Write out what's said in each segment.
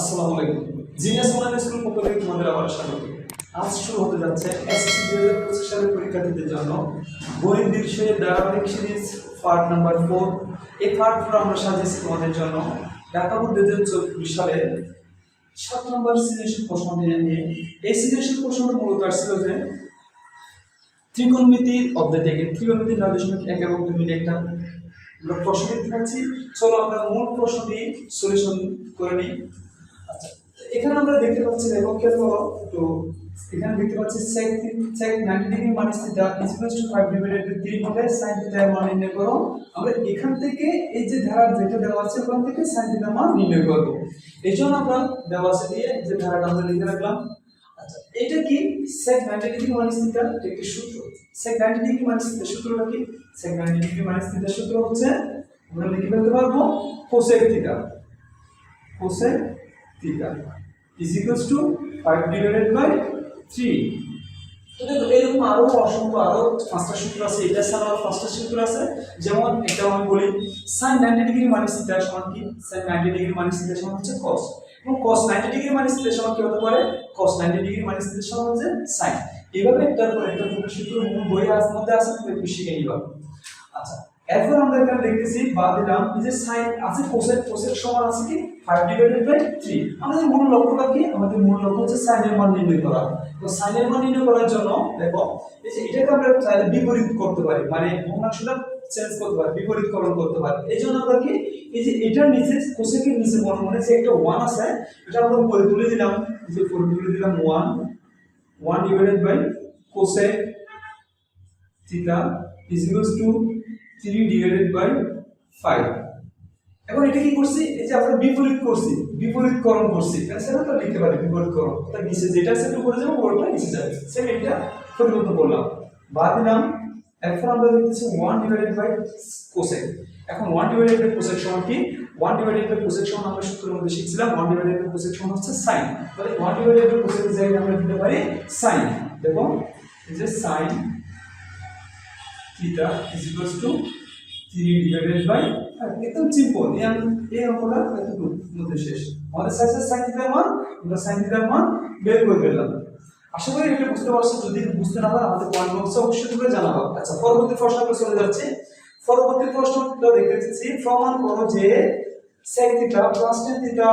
আসসালামু আলাইকুম। Genius online school পক্ষ থেকে তোমাদের আবার স্বাগত। আজ শুরু হতে যাচ্ছে এসএসসি হাজার পঁচিশ সালের পরীক্ষার্থীদের জন্য গণিত ধারাবাহিক সিরিজ পার্ট নাম্বার ফোর এই পার্ট ফোর আমরা সাজিয়েছি তোমাদের জন্য। ঢাকা বোর্ড হাজার সালে সাত নম্বর প্রশ্ন নিয়ে নিয়ে। এই সৃজনশীল প্রশ্নটা মূলত আসছিল যে ত্রিকোণমিতির অধ্যায় থেকে নয় দশমিক এক এবং দুই একটা। আমরা প্রশ্ন দেখতে পাচ্ছি চলো আমরা মূল প্রশ্নটি সলিউশন করে নিই। আচ্ছা এখানে আমরা দেখতে পাচ্ছি দেখো খেয়াল করো, তো এখানে দেখতে পাচ্ছি sec sec 90 degree minus theta is equal to 5 divided by 3 হলে sin থিটা মান নির্ণয় করো। আমরা এখান থেকে এই যে ধারা যেটা দেওয়া আছে, ওখান থেকে sin থিটা মান নির্ণয় করব। এই জন্য আমরা দেওয়া আছে দিয়ে যে ধারাটা আমরা লিখে রাখলাম। আচ্ছা এটা কি sec 90 ডিগ্রি মাইনাস থিটা একটি সূত্র। sec 90 ডিগ্রি মাইনাস থিটা সূত্রটা কি? sec 90 ডিগ্রি মাইনাস থিটা সূত্র হচ্ছে, আমরা লিখে ফেলতে পারব cosec theta cosec is equals to 5 divided by 3 তো এরকম আরও অসংখ্য আরও পাঁচটা সূত্র আছে, এটা ছাড়া আরও পাঁচটা সূত্র আছে। যেমন এটা আমি বলি, sin 90 ডিগ্রি মাইনাস থিটা সমান কি? sin 90 ডিগ্রি মাইনাস থিটা সমান হচ্ছে cos এবং cos 90 ডিগ্রি মাইনাস থিটা সমান কি হতে পারে? cos 90 ডিগ্রি মাইনাস থিটা সমান হচ্ছে sin এইভাবে একটার পর একটা সূত্র বই মধ্যে আছে, তুমি শিখে নিবা। আচ্ছা এরপর আমরা এখানে দেখতেছি বা দিলাম যে সাইন আছে, cosec cosec সমান আছে কি? 5 ডিভাইডেড বাই 3 আমাদের মূল লক্ষ্যটা কি? আমাদের মূল লক্ষ্য হচ্ছে এর মান নির্ণয় করা। তো এর মান নির্ণয় করার জন্য, দেখো, এই যে এটাকে আমরা চাইলে বিপরীত করতে পারি। মানে ভগ্নাংশটা চেঞ্জ করতে পারি, বিপরীতকরণ করতে পারি। এই জন্য আমরা কি? এই যে এটার নিচে এর নিচে মনে মনে যে একটা 1 আছে, এটা আমরা উপরে তুলে দিলাম। যে উপরে তুলে দিলাম 1 1 divided by cosec theta is equals to 3 divided by 5 এখন এটা কি করছি? এই যে আমরা বিপরীত করছি বিপরীতকরণ করছি। সেটা তো লিখতে পারি বিপরীতকরণ অর্থাৎ নিচে যেটা আছে, উপরে যাবে, উপরটা নিচে যাবে। সেম এটা পরিবর্তন করলাম। বাদ দিলাম। এখন আমরা দেখতেছি 1 ডিভাইডেড বাই কোসেক এখন 1 ডিভাইডেড বাই কোসেক সমান কি? 1 ডিভাইডেড বাই কোসেক সমান আমরা সূত্রের মধ্যে শিখছিলাম 1 ডিভাইডেড বাই কোসেক সমান হচ্ছে sin তাহলে 1 ডিভাইডেড বাই কোসেক জায়গায় আমরা দিতে পারি sin দেখো যে sin theta is equals to 3 divided by একদম সিম্পল এই এই অঙ্কটা এতটুকু মধ্যে শেষ। আমাদের সাইজ সাইন থিটার মান, আমরা সাইন থিটার মান বের করে ফেললাম। আশা করি এটা বুঝতে পারছ। যদি বুঝতে না পারো, আমাদের কমেন্ট বক্সে অবশ্যই তোমরা জানাব আচ্ছা পরবর্তী প্রশ্নটা চলে যাচ্ছে। পরবর্তী প্রশ্নটা দেখতে চাচ্ছি প্রমাণ করো যে sec theta plus theta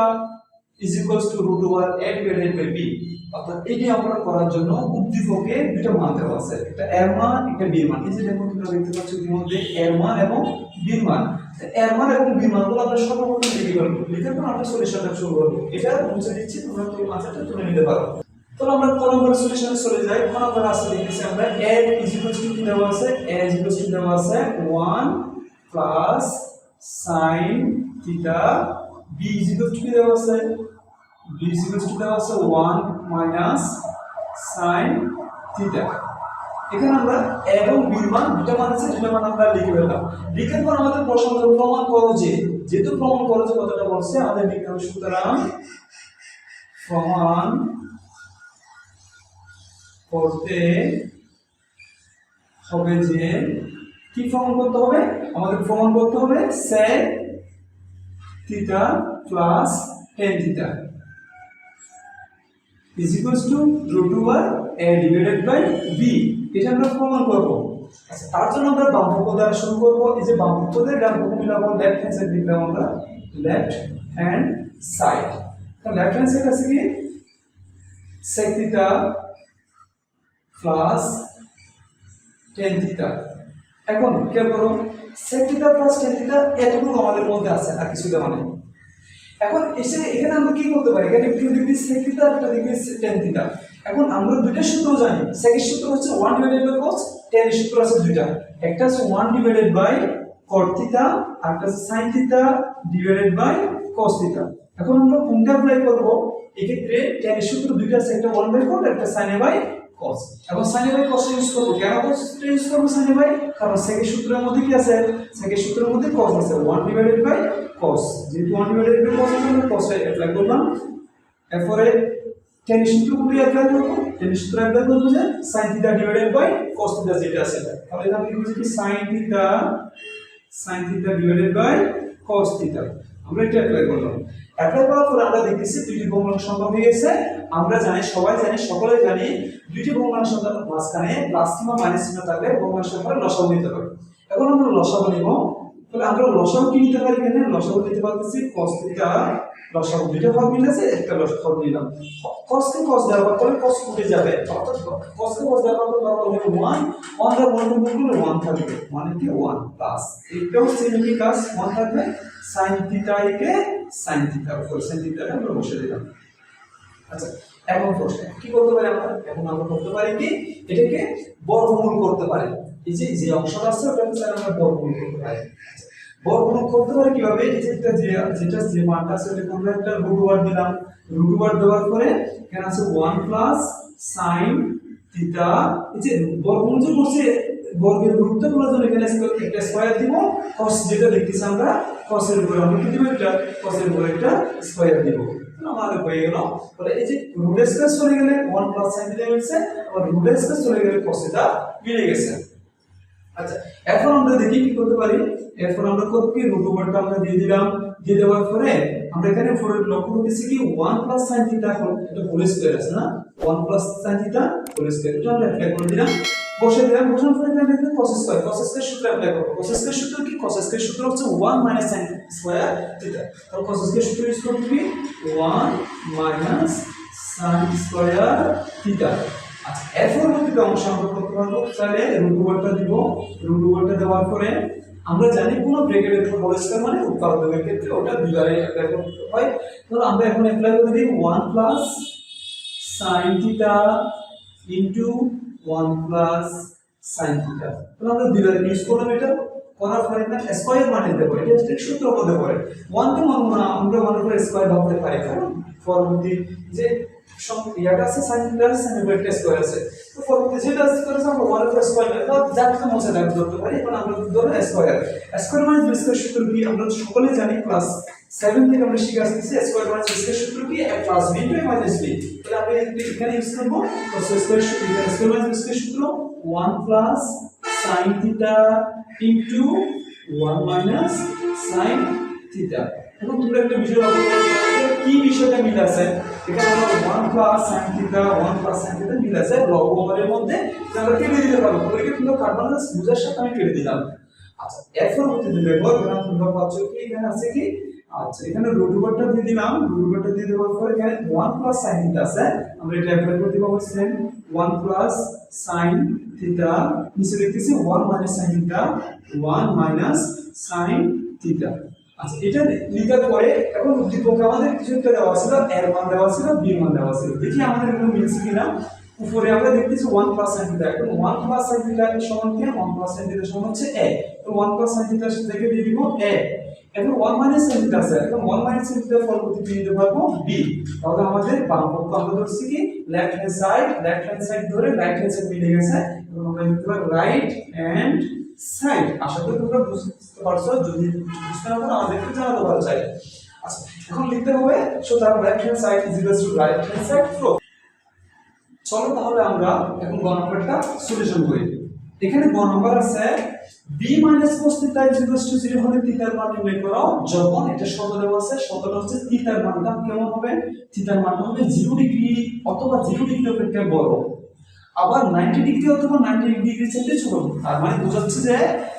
equals to root over a divided by b. অর্থাৎ এটি আমরা করার জন্য উদ্দীপকে দুটো মান দেওয়া আছে। একটা এর মান, একটা বি মান। এই যে দেখো, তোমরা দেখতে পাচ্ছ ইতিমধ্যে এর মান এবং বি মান। এর মান এবং বি মানগুলো আমরা সর্বপ্রথম লিখে ফেলব লিখে পর আমরা সলিউশনটা শুরু করব। এটা মুছে দিচ্ছি, তোমরা তো আনসারটা তুলে নিতে পারো। তাহলে আমরা ক নম্বর সলিউশনে চলে যাই। ক নম্বর আছে লিখেছি আমরা is equals to কি দেওয়া আছে? a is equals to দেওয়া আছে? 1 plus sin theta is equals to কি দেওয়া আছে is equals to দেওয়া আছে 1 মাইনাস sin থিটা এখানে আমরা এবং এর মান দুটো মান আছে, দুটো মান আমরা লিখে ফেললাম। লিখার পর আমাদের প্রশ্ন প্রমাণ করো যে, যেহেতু প্রমাণ করো যে কথাটা বলছে, আমাদের লিখতে হবে সুতরাং প্রমাণ করতে হবে যে, কি প্রমাণ করতে হবে? আমাদের প্রমাণ করতে হবে, sec theta plus tan theta is equals to root over a divided by b. এটা আমরা প্রমাণ করব। আচ্ছা তার জন্য আমরা বাম পক্ষ দ্বারা শুরু করব। এই যে বাম পক্ষ দিয়ে ডান পক্ষ মিলাবো লেফট হ্যান্ড সাইড লিখলাম আমরা লেফট হ্যান্ড সাইড তো লেফট হ্যান্ড সাইড আছে কি? sec theta plus tan theta এখন খেয়াল করো থিটা প্লাস tan থিটা এতটুকু আমাদের মধ্যে আছে, আর কিছু দেওয়া নেই। এখন এসে এখানে আমরা কি করতে পারি? এখানে একটু ডিগ্রি থিটা একটা ডিগ্রি থিটা এখন আমরা দুইটা সূত্র জানি। এর সূত্র হচ্ছে ওয়ান ডিভাইডেড বাই tan এর সূত্র আছে দুইটা। একটা হচ্ছে one divided by cot theta আর একটা হচ্ছে theta divided by cos theta এখন আমরা কোনটা অ্যাপ্লাই করব? এক্ষেত্রে এর সূত্র দুইটা আছে, একটা ওয়ান বাই cot, একটা sin বাই cos এখন sin বাই cos ইউজ করব। কেন cos ইউজ করব sin বাই কারণ sec এর সূত্রের মধ্যে কি আছে? sec এর সূত্রের মধ্যে cos আছে। 1 ডিভাইডেড বাই cos যেহেতু 1 ডিভাইডেড বাই cos আছে cos এ অ্যাপ্লাই করলাম। এরপরে tan এর সূত্র কোনটা অ্যাপ্লাই করব? tan এর সূত্র অ্যাপ্লাই করব যে sin theta divided by cos theta যেটা আছে। এটা তাহলে এখানে লিখব যে sin theta sin theta divided by cos theta আমরা এটা অ্যাপ্লাই করলাম। অ্যাপ্লাই করার পরে আমরা দেখতেছি দুইটি ভগ্নাংশ সংখ্যা হয়ে গেছে। আমরা জানি, সবাই জানি, সকলে জানি, দুইটি ভগ্নাংশ সংখ্যার মাঝখানে প্লাস কিংবা মাইনাস চিহ্ন থাকলে ভগ্নাংশ সংখ্যার লসাগু নিতে পারি এখন আমরা লসাগু নিব। তাহলে আমরা লসাগু কি নিতে পারি এখানে? লসাগু নিতে পারতেছি cos থিটা লসাগু দুইটা ভাগ মিলেছে একটা লসাগু নিলাম cos কে cos দেওয়ার পর cos উঠে যাবে। অর্থাৎ cos কে দেওয়ার পর বরাবর হবে 1 1 এর বর্গ করলে 1 থাকবে। মানে কি? 1 প্লাস এটাও সেম কি কাজ। 1 থাকবে sin থিটা একে sin থিটা উপর sin থিটা আমরা বসে দিলাম। আচ্ছা এখন প্রশ্ন, কি করতে পারি আমরা? এখন আমরা করতে পারি কি? এটাকে বর্গমূল করতে পারি। এই যে অংশটা আছে ওটাকে স্যার আমরা বর্গমূল করতে পারি বর্গমূল করতে পারি কীভাবে? এই যে একটা যে, যেটা যে মানটা আছে, ওটাকে আমরা একটা রুট ওভার দিলাম। রুট ওভার দেওয়ার পরে এখানে আছে 1 প্লাস sin থিটা এই যে বর্গমূল যে করছে বর্গের রূপটা তোলার জন্য এখানে একটা স্কয়ার দিব, cos যেটা দেখতেছি আমরা এর উপরে আমরা কি দিব একটা? এর উপরে একটা স্কয়ার দিব। আমাদের হয়ে গেল। তাহলে এই যে রুট স্কয়ার চলে গেলে 1 প্লাস sin থিটা মিলছে, আবার রুট স্কয়ার চলে গেলে থিটা মিলে গেছে। আচ্ছা এখন আমরা দেখি কি করতে পারি? এখন আমরা করব কি? রুট ওভারটা আমরা দিয়ে দিলাম। দিয়ে দেওয়ার পরে আমরা এখানে ফোর লক্ষ্য করতেছি কি? 1 প্লাস sin থিটা হল এটা হোল স্কয়ার আছে না? 1 plus sin theta whole square এটা আমরা অ্যাপ্লাই করে দিলাম। বসে দিলাম। বসানোর পরে এখানে দেখবেন cos স্কয়ার cos সূত্র অ্যাপ্লাই করব। cos স্কয়ার সূত্র কি? cos স্কয়ার সূত্র হচ্ছে 1 মাইনাস sin স্কয়ার থিটা তাহলে cos স্কয়ার সূত্র ইউজ করব কি? 1 মাইনাস sin স্কয়ার থিটা আচ্ছা এর পরবর্তীতে অংশ আমরা করতে পারব, তাহলে রুট ওভারটা দিব। রুট ওভারটা দেওয়ার পরে আমরা জানি কোন ব্র্যাকেটের উপর হোল স্কয়ার মানে উৎপাদকের ক্ষেত্রে ওটা দুইবারে অ্যাপ্লাই করতে হয়। তাহলে আমরা এখন অ্যাপ্লাই করে দিই 1 plus sin theta into 1 plus sin theta তাহলে আমরা দুইবারে ইউজ করলাম এটা, করার পরে না স্কয়ার মানে দেবো এটা হচ্ছে সূত্র মধ্যে পড়ে 1 কে মানবো আমরা মনে করে স্কয়ার ভাবতে পারি, কারণ পরবর্তী যে সব আছে sin থিটা আছে স্কয়ার আছে। তো পরবর্তী যেটা আছে আমরা 1 এর স্কয়ার বা যার কিছু ধরতে পারি এখন আমরা ধরো স্কয়ার স্কয়ার বি স্কয়ার সূত্র কি? আমরা সকলে জানি ক্লাস 7 থেকে আমরা শিখে আসতেছি মানে বি সূত্র আমরা এখানে ইউজ করব। স্কয়ার সূত্র বি সূত্র 1 plus sin theta into 1 minus sin theta এখন তোমরা একটা বিষয় কি বিষয়টা মিল আছে? এখানে আমরা 1 plus sin theta 1 plus sin theta মিল আছে লব ওভারের মধ্যে। আমরা কেটে দিতে পারব। পরীক্ষা কাটবা না বুঝার সাথে আমি কেটে দিলাম। আচ্ছা এর পরবর্তীতে দেখো, এখানে তোমরা পাচ্ছ কি? এখানে আছে কি? আচ্ছা এখানে রুট ওভারটা দিয়ে দিলাম। রুট ওভারটা দিয়ে দেওয়ার পর এখানে 1 প্লাস sin থিটা আছে। আমরা এটা অ্যাপ্লাই করতে পারব সেম 1 প্লাস sin থিটা নিচে লিখতেছি 1 minus sin theta 1 minus sin theta আচ্ছা এটা লিখার পরে এখন উদ্দীপকে আমাদের কিছু একটা দেওয়া ছিল এর মান দেওয়া ছিল বি মান দেওয়া ছিল দেখি আমাদের এগুলো মিলছে কিনা। উপরে আমরা দেখতেছি 1 প্লাস sin থিটা এখন 1 প্লাস sin থিটা সমান কি 1 প্লাস sin থিটা সমান হচ্ছে a তো 1 প্লাস sin থিটা থেকে দিয়ে দিব a এখন 1 মাইনাস sin থিটা আছে। এখন 1 মাইনাস sin থিটা পরবর্তী দিয়ে দিতে পারব b তাহলে আমাদের বাম পক্ষ আমরা ধরছি কি? Left hand side left hand side ধরে রাইট হ্যান্ড সাইড মিলে গেছে। এবং আমরা লিখতে পারি রাইট হ্যান্ড সাইড আশা করি তোমরা বুঝতে পারছ। যদি বুঝতে না পারো আমাদেরকে জানাতে পারো চাই আচ্ছা এখন লিখতে হবে, সুতরাং right hand side is equal to right hand side চলো তাহলে আমরা এখন গ নম্বরটা সলিউশন করি। এখানে গ নম্বর আছে, b minus cos theta is equal to 0 হলে থিটার মান নির্ণয় করো। যখন এটা শত দেওয়া আছে শতটা হচ্ছে থিটার মানটা কেমন হবে? থিটার মানটা হবে 0 ডিগ্রি অথবা 0 ডিগ্রি অপেক্ষা বড়। আবার 90 ডিগ্রি অথবা 90 ডিগ্রি চেয়ে ছোট তার মানে বোঝাচ্ছে যে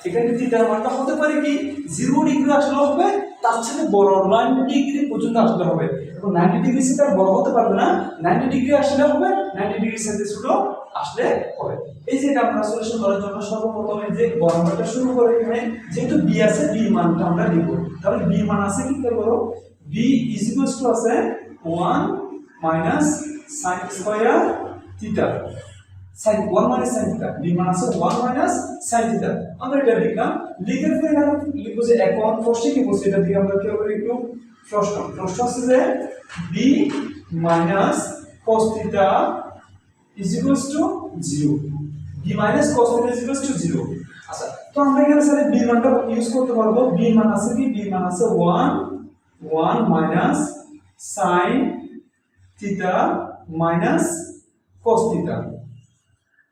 এখানে থিটার মানটা হতে পারে কি 0 ডিগ্রি আসলে হবে, তার চেয়ে বড় 90 ডিগ্রি পর্যন্ত আসলে হবে। এবং 90 ডিগ্রি আর বড় হতে পারবে না 90 ডিগ্রি আসলে হবে 90 ডিগ্রি থেকে ছোট আসলে হবে। এই যে আমরা সলিউশন করার জন্য সর্বপ্রথমে যে গণনাটা শুরু করে এখানে, যেহেতু বি আছে বি মানটা আমরা নিব তাহলে বি মান আছে কি করব? বি ইজ টু আছে 1 minus sin square theta sin 1 minus sin theta B মান আছে 1 মাইনাস sin থিটা। আমরা এটা লিখলাম লিখার পরে এখানে লিখব যে এখন প্রশ্নে কি বলছে, এটা দিকে আমরা কি হবে একটু প্রশ্ন প্রশ্ন আছে যে B minus cos theta is equals to 0 b minus cos theta is equals to 0 আচ্ছা তো আমরা এখানে স্যার b মানটা ইউজ করতে পারব। b মান আছে কি? b মান আছে 1 1 minus sin theta minus cos theta.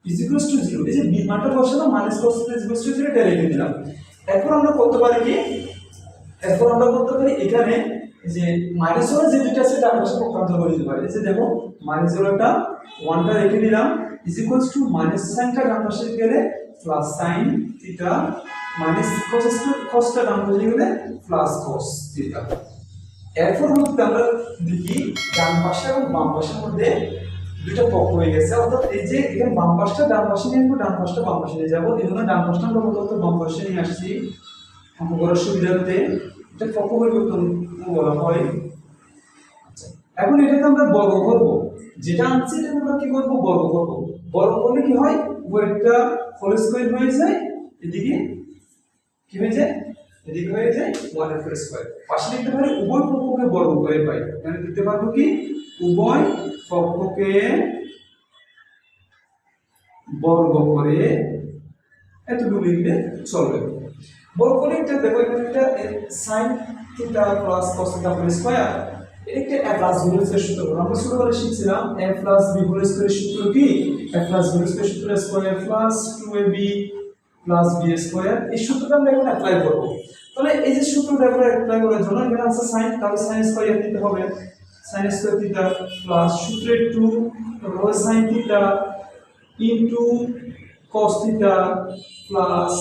Is equals to 0 এই যে মানটা বসালাম minus cos theta is equals to 0 এটা রেখে দিলাম। এখন আমরা করতে পারি কি? এরপর আমরা বলতে পারি এখানে যে মাইনাস ওয়ান যে দুইটা আছে ডান পাশে পক্ষান্তর করে দিতে পারি। এই দেখো মাইনাস ওয়ানটা ওয়ানটা রেখে দিলাম। ইজ ইকুয়ালস টু মাইনাস সাইনটা ডান পাশে গেলে plus sine theta minus cos কসটা ডান পাশে গেলে প্লাস কস থিটা এরপর মধ্যে আমরা দেখি, ডান পাশে এবং বাম পাশের মধ্যে দুইটা পক্ষ হয়ে গেছে। অর্থাৎ এই যে এখানে বাম পাশটা ডান পাশে নিয়ে ডান পাশটা বাম পাশে নিয়ে যাব। এই জন্য ডান পাশটা আমরা মূলত বাম পাশে নিয়ে আসছি। অঙ্ক করার সুবিধার্থে এটা পক্ষ পরিবর্তন বলা হয়। আচ্ছা, এখন এটাকে আমরা বর্গ করব। যেটা আনছি এটা আমরা কি করব? বর্গ করব। বর্গ করলে কি হয়? উপরেরটা হোল স্কোয়ার হয়ে যায় এদিকে কি হয়ে যায়? এদিকে হয়ে যায় ওয়ানের স্কোয়ার পাশে লিখতে পারি উভয় পক্ষকে বর্গ করে পাই। এখানে লিখতে পারব কি? উভয় পক্ষকে বর্গ করে এতটুকু লিখলে চলবে। বর্গ করে দেখো একটা sine theta plus cos theta whole square এটা একটা প্লাস বি হোল স্কয়ার সূত্র। আমরা ছোটবেলায় শিখছিলাম A plus B whole square সূত্র কি? A plus B whole square সূত্র square plus two A B plus B square এই সূত্রটা আমরা এখন অ্যাপ্লাই করব। তাহলে এই যে সূত্রটা আমরা অ্যাপ্লাই করার জন্য এখানে আছে সাইন তাহলে সাইন স্কয়ার দিতে হবে। সাইন স্কয়ার থিটা প্লাস সূত্রের টু তারপর sine theta into cos theta plus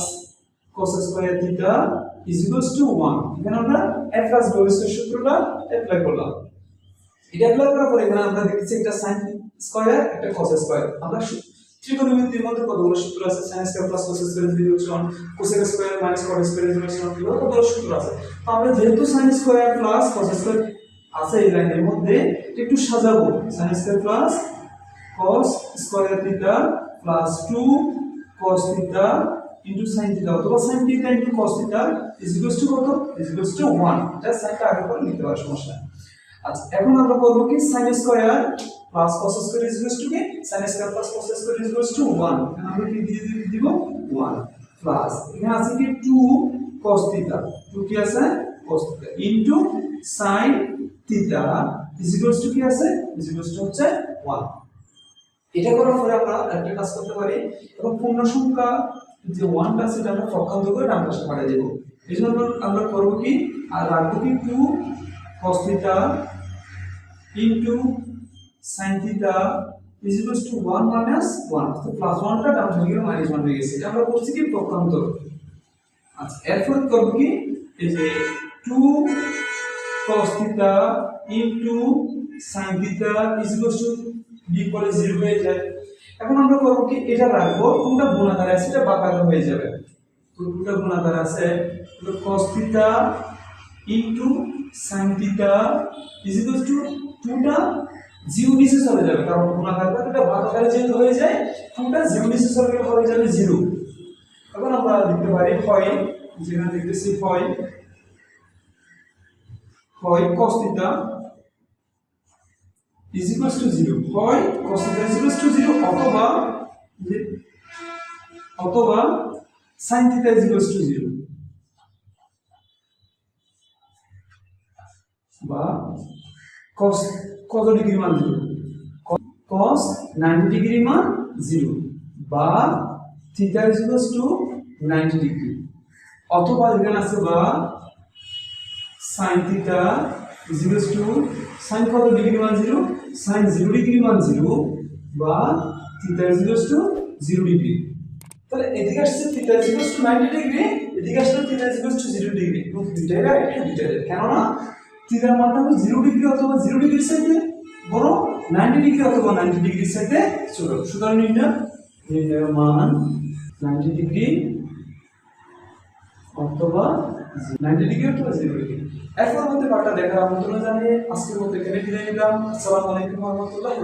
cos square theta is equals to 1 এখানে আমরা f প্লাস স্কয়ার সূত্রটা অ্যাপ্লাই করলাম। এটা অ্যাপ্লাই করার পরে এখানে আমরা দেখতেছি একটা sin স্কয়ার একটা cos স্কয়ার আমরা ত্রিকোণমিতির মধ্যে কতগুলো সূত্র আছে? sin square plus cos square is equals to 1 cos square minus cot square is equals to 1 কতগুলো সূত্র আছে? তো আমরা যেহেতু sin square plus cos square আছে এই লাইনের মধ্যে একটু সাজাবো। sin square plus cos square theta plus 2 cos theta into sin theta অথবা sin theta into cos theta is equals two কত? ইজ ইকুয়ালস টু 1 এটা সাইনটা আগে করে নিতে পারো, সমস্যা আচ্ছা এখন আমরা করব কি? sin square plus cos square is equals to কি? sin square plus cos square is equals to 1 এখানে আমরা কি দিয়ে দিব? 1 প্লাস এখানে আছে কি? 2 cos থিটা। 2 কি আছে? cos theta. Into sin theta is equals to কি আছে? ইজ ইকুয়ালস টু হচ্ছে 1 এটা করার পরে আমরা একটা কাজ করতে পারি। এবং পূর্ণ সংখ্যা যে ওয়ানটা সেটা আমরা পক্ষান্তর করে ডান পাশে পাঠিয়ে দেবো। এই আমরা করব কি? আর রাখব কি? Two cos theta into sin theta is equals to 1 minus 1 তো প্লাস 1টা ডান হয়ে গেল মাইনাস 1 হয়ে গেছে। এটা আমরা করছি কি? পক্ষান্তর আচ্ছা এরপর করব কি? এই যে 2 cos theta into sin theta is equals to B পরে 0 হয়ে যায়। এখন আমরা করব কি, এটা রাখব, কোনটা গুণাকার আছে, এটা বাঁকাকার হয়ে যাবে। কোনটা গুণাকার আছে cos theta into sin theta is equals to টুটা জিরো নিচে চলে যাবে, কারণ গুণাকার এটা বাঁকাকারে যেহেতু হয়ে যায় টুটা জিরো নিচে চলে গেলে হয়ে যাবে জিরো এখন আমরা লিখতে পারি হয় যেখানে দেখতেছি হয় হয় cos theta is equals to 0 হয় cos theta is equals to 0 অথবা অথবা sin theta is equals to 0 বা cos কত ডিগ্রি মান 0 cos 90 ডিগ্রি মান 0 বা theta is equals to 90 degree অথবা এখানে আছে বা sin theta is equals to sin কত ডিগ্রি মান 0 sin 0 ডিগ্রি মান 0 বা theta is equals to 0 degree তাহলে এদিকে আসছে theta is equals to 90 degree এদিকে আসছে theta is equals to 0 degree এবং দুইটাই রাইট দুইটাই right। কেননা থিটার মানটা হবে 0 ডিগ্রি অথবা 0 ডিগ্রির সাথে বড় 90 ডিগ্রি অথবা 90 ডিগ্রির সাথে ছোট সুতরাং নির্ণয়, নির্ণয়ের মান 90 ডিগ্রি অথবা 90 ডিগ্রি অথবা 0 ডিগ্রি এখন আমাদের পাঠটা দেখার আমন্ত্রণ জানিয়ে আজকের মতো এখানে বিদায় নিলাম। আসসালামু আলাইকুম রাহমাতুল্লাহি